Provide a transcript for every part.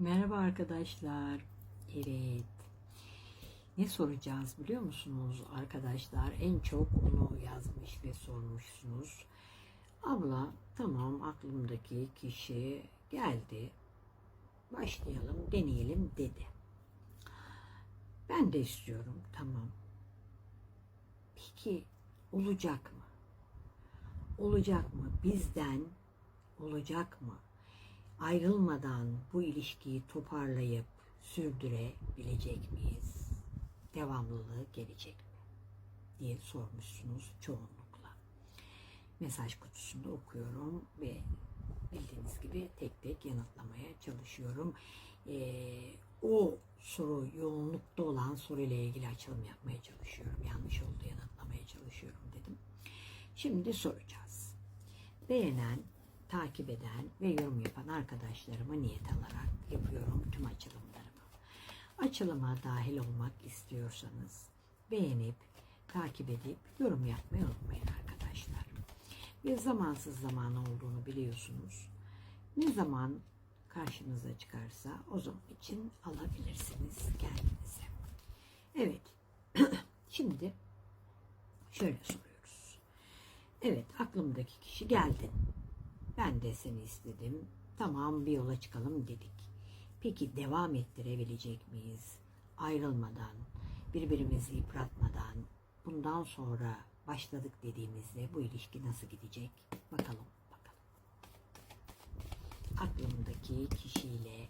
Merhaba arkadaşlar. Evet. Ne soracağız biliyor musunuz arkadaşlar? En çok onu yazmış ve sormuşsunuz. Abla tamam aklımdaki kişi geldi. Başlayalım deneyelim dedi. Ben de istiyorum tamam. Peki olacak mı? Olacak mı? Bizden olacak mı? Ayrılmadan bu ilişkiyi toparlayıp sürdürebilecek miyiz? Devamlılığı gelecek mi? diye sormuşsunuz çoğunlukla. Mesaj kutusunda okuyorum ve bildiğiniz gibi tek tek yanıtlamaya çalışıyorum. Ee, o soru yoğunlukta olan soruyla ilgili açılım yapmaya çalışıyorum. Yanlış oldu yanıtlamaya çalışıyorum dedim. Şimdi soracağız. Beğenen takip eden ve yorum yapan arkadaşlarıma niyet alarak yapıyorum tüm açılımlarımı. Açılıma dahil olmak istiyorsanız beğenip, takip edip yorum yapmayı unutmayın arkadaşlar. Bir zamansız zaman olduğunu biliyorsunuz. Ne zaman karşınıza çıkarsa o zaman için alabilirsiniz kendinize. Evet. Şimdi şöyle soruyoruz. Evet aklımdaki kişi geldi. Ben de seni istedim. Tamam bir yola çıkalım dedik. Peki devam ettirebilecek miyiz? Ayrılmadan, birbirimizi yıpratmadan, bundan sonra başladık dediğimizde bu ilişki nasıl gidecek? Bakalım, bakalım. Aklımdaki kişiyle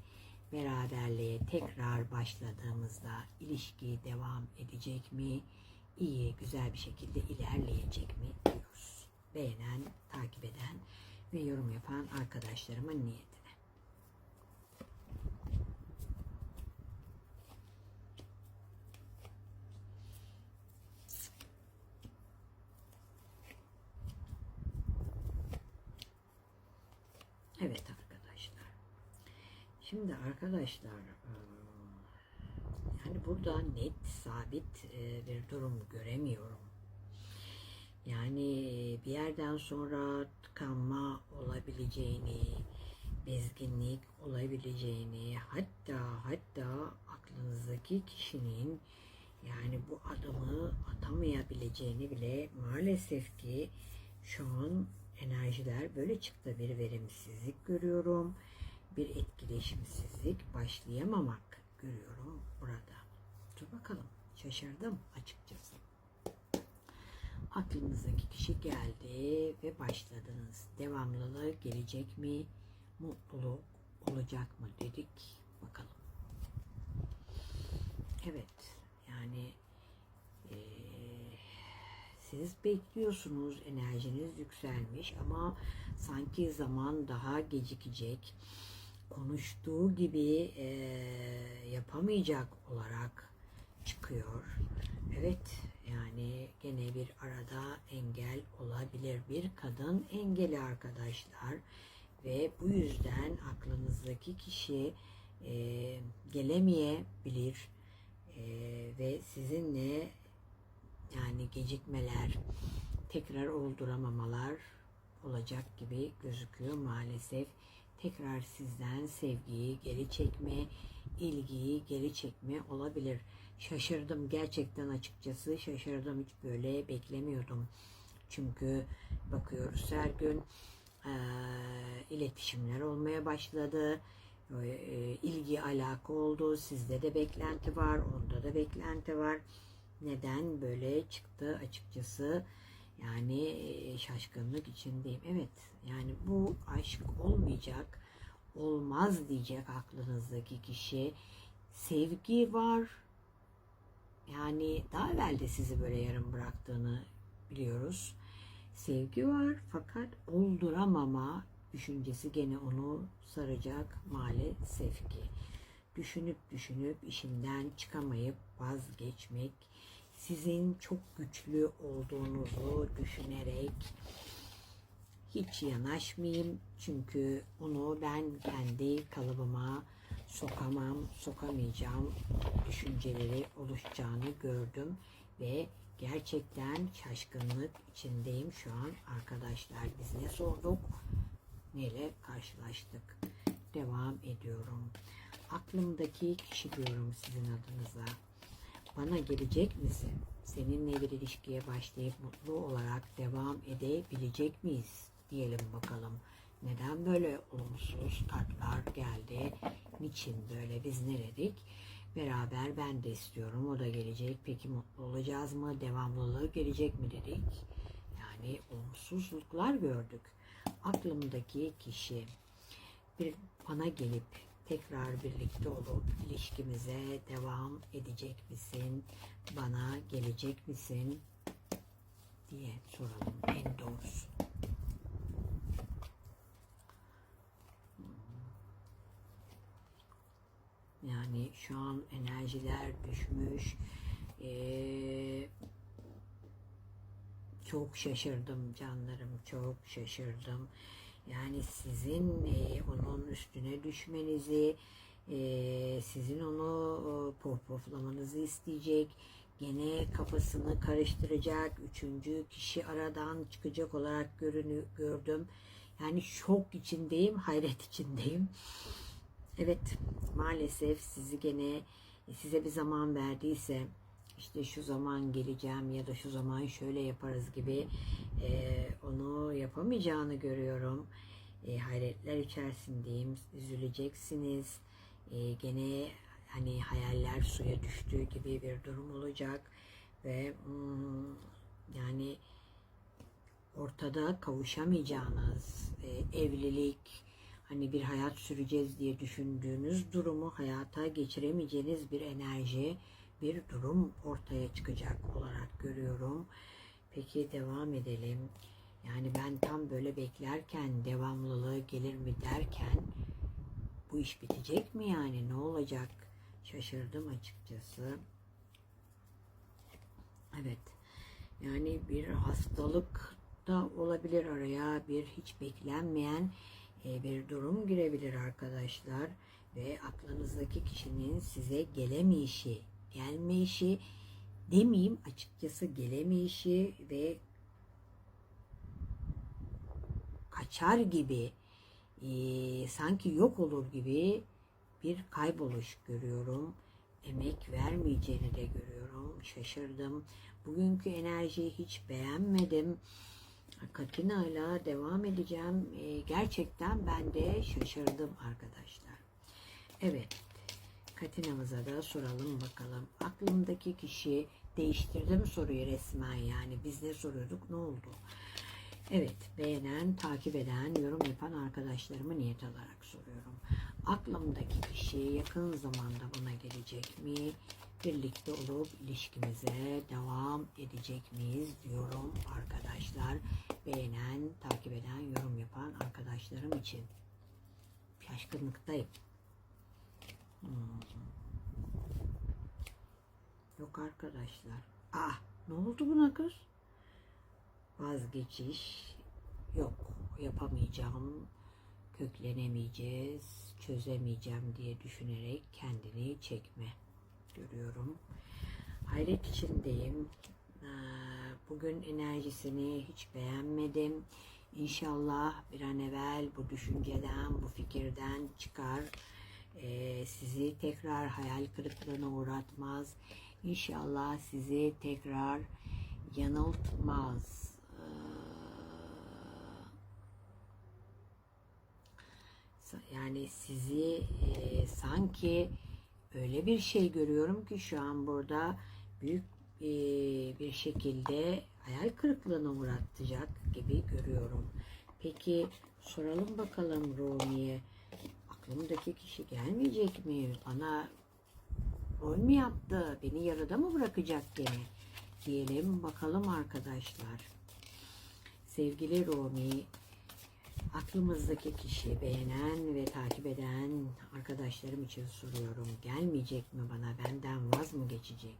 beraberliğe tekrar başladığımızda ilişki devam edecek mi? İyi, güzel bir şekilde ilerleyecek mi diyoruz. Beğenen, ve yorum yapan arkadaşlarımın niyetine. Evet arkadaşlar. Şimdi arkadaşlar e, yani burada net sabit e, bir durum göremiyorum. Yani bir yerden sonra tıkanma olabileceğini, bezginlik olabileceğini, hatta hatta aklınızdaki kişinin yani bu adımı atamayabileceğini bile maalesef ki şu an enerjiler böyle çıktı. Bir verimsizlik görüyorum. Bir etkileşimsizlik, başlayamamak görüyorum burada. Dur bakalım. Şaşırdım açıkçası aklınızdaki kişi geldi ve başladınız. Devamlılığı gelecek mi? Mutluluk olacak mı dedik. Bakalım. Evet. Yani e, siz bekliyorsunuz. Enerjiniz yükselmiş ama sanki zaman daha gecikecek. Konuştuğu gibi e, yapamayacak olarak çıkıyor. Evet yani gene bir arada engel olabilir. Bir kadın engeli arkadaşlar ve bu yüzden aklınızdaki kişi e, gelemeyebilir e, ve sizinle yani gecikmeler, tekrar olduramamalar olacak gibi gözüküyor maalesef. Tekrar sizden sevgiyi geri çekme, ilgiyi geri çekme olabilir. Şaşırdım gerçekten açıkçası şaşırdım hiç böyle beklemiyordum. Çünkü bakıyoruz her gün e, iletişimler olmaya başladı. E, ilgi alaka oldu. Sizde de beklenti var. Onda da beklenti var. Neden böyle çıktı açıkçası yani şaşkınlık içindeyim. Evet yani bu aşk olmayacak olmaz diyecek aklınızdaki kişi. Sevgi var, yani daha evvel de sizi böyle yarım bıraktığını biliyoruz. Sevgi var fakat olduramama düşüncesi gene onu saracak maalesef ki. Düşünüp düşünüp işinden çıkamayıp vazgeçmek, sizin çok güçlü olduğunuzu düşünerek hiç yanaşmayayım çünkü onu ben kendi kalıbıma sokamam, sokamayacağım düşünceleri oluşacağını gördüm ve gerçekten şaşkınlık içindeyim şu an arkadaşlar. Biz ne sorduk? Neyle karşılaştık? Devam ediyorum. Aklımdaki kişi diyorum sizin adınıza. Bana gelecek misin? Seninle bir ilişkiye başlayıp mutlu olarak devam edebilecek miyiz? Diyelim bakalım. Neden böyle olumsuz kartlar geldi? Niçin böyle? Biz ne dedik? Beraber ben de istiyorum. O da gelecek. Peki mutlu olacağız mı? Devamlılığı gelecek mi dedik? Yani olumsuzluklar gördük. Aklımdaki kişi bir bana gelip tekrar birlikte olup ilişkimize devam edecek misin? Bana gelecek misin? diye soralım en doğrusu. Yani şu an enerjiler düşmüş. Ee, çok şaşırdım canlarım, çok şaşırdım. Yani sizin e, onun üstüne düşmenizi, e, sizin onu e, pohpohlamanızı isteyecek. Gene kafasını karıştıracak. Üçüncü kişi aradan çıkacak olarak görünü, gördüm. Yani şok içindeyim, hayret içindeyim. Evet, maalesef sizi gene size bir zaman verdiyse işte şu zaman geleceğim ya da şu zaman şöyle yaparız gibi e, onu yapamayacağını görüyorum. E, hayretler içerisindeyim. Üzüleceksiniz. E, gene hani hayaller suya düştüğü gibi bir durum olacak ve hmm, yani ortada kavuşamayacağınız e, evlilik, hani bir hayat süreceğiz diye düşündüğünüz durumu hayata geçiremeyeceğiniz bir enerji, bir durum ortaya çıkacak olarak görüyorum. Peki devam edelim. Yani ben tam böyle beklerken devamlılığı gelir mi derken bu iş bitecek mi yani ne olacak? Şaşırdım açıkçası. Evet. Yani bir hastalık da olabilir araya bir hiç beklenmeyen bir durum girebilir arkadaşlar ve aklınızdaki kişinin size gelemeyişi, gelmeyişi demeyeyim açıkçası gelemeyişi ve kaçar gibi e, sanki yok olur gibi bir kayboluş görüyorum. Emek vermeyeceğini de görüyorum. Şaşırdım. Bugünkü enerjiyi hiç beğenmedim. Katina ile devam edeceğim. E, gerçekten ben de şaşırdım arkadaşlar. Evet. Katina'mıza da soralım bakalım. Aklımdaki kişi değiştirdi mi soruyu resmen yani. Biz ne soruyorduk ne oldu? Evet beğenen, takip eden, yorum yapan arkadaşlarımı niyet alarak soruyorum. Aklımdaki kişi yakın zamanda buna gelecek mi? Birlikte olup ilişkimize devam edecek miyiz diyorum arkadaşlar. Beğenen, takip eden, yorum yapan arkadaşlarım için. Şaşkınlıktayım. Hmm. Yok arkadaşlar. Ah ne oldu buna kız? Vazgeçiş yok. Yapamayacağım, köklenemeyeceğiz, çözemeyeceğim diye düşünerek kendini çekme görüyorum. Hayret içindeyim. Ee, Bugün enerjisini hiç beğenmedim. İnşallah bir an evvel bu düşünceden, bu fikirden çıkar. Ee, sizi tekrar hayal kırıklığına uğratmaz. İnşallah sizi tekrar yanıltmaz. Ee, Yani sizi e, sanki öyle bir şey görüyorum ki şu an burada büyük e, bir şekilde hayal kırıklığına uğratacak gibi görüyorum. Peki soralım bakalım Rumi'ye. Aklımdaki kişi gelmeyecek mi? Bana rol mü yaptı? Beni yarıda mı bırakacak gene? Diyelim bakalım arkadaşlar. Sevgili Rumi, aklımızdaki kişi beğenen ve takip eden arkadaşlarım için soruyorum. Gelmeyecek mi bana? Benden vaz mı geçecek?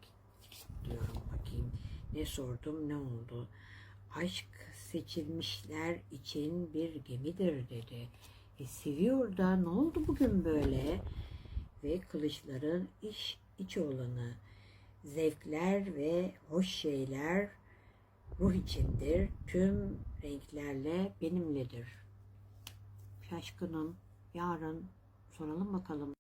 Diyorum bakayım. Ne sordum ne oldu? Aşk seçilmişler için bir gemidir dedi. E, seviyor da ne oldu bugün böyle? Ve kılıçların iş iç olanı, zevkler ve hoş şeyler ruh içindir. Tüm renklerle benimledir. Şaşkınım. Yarın soralım bakalım.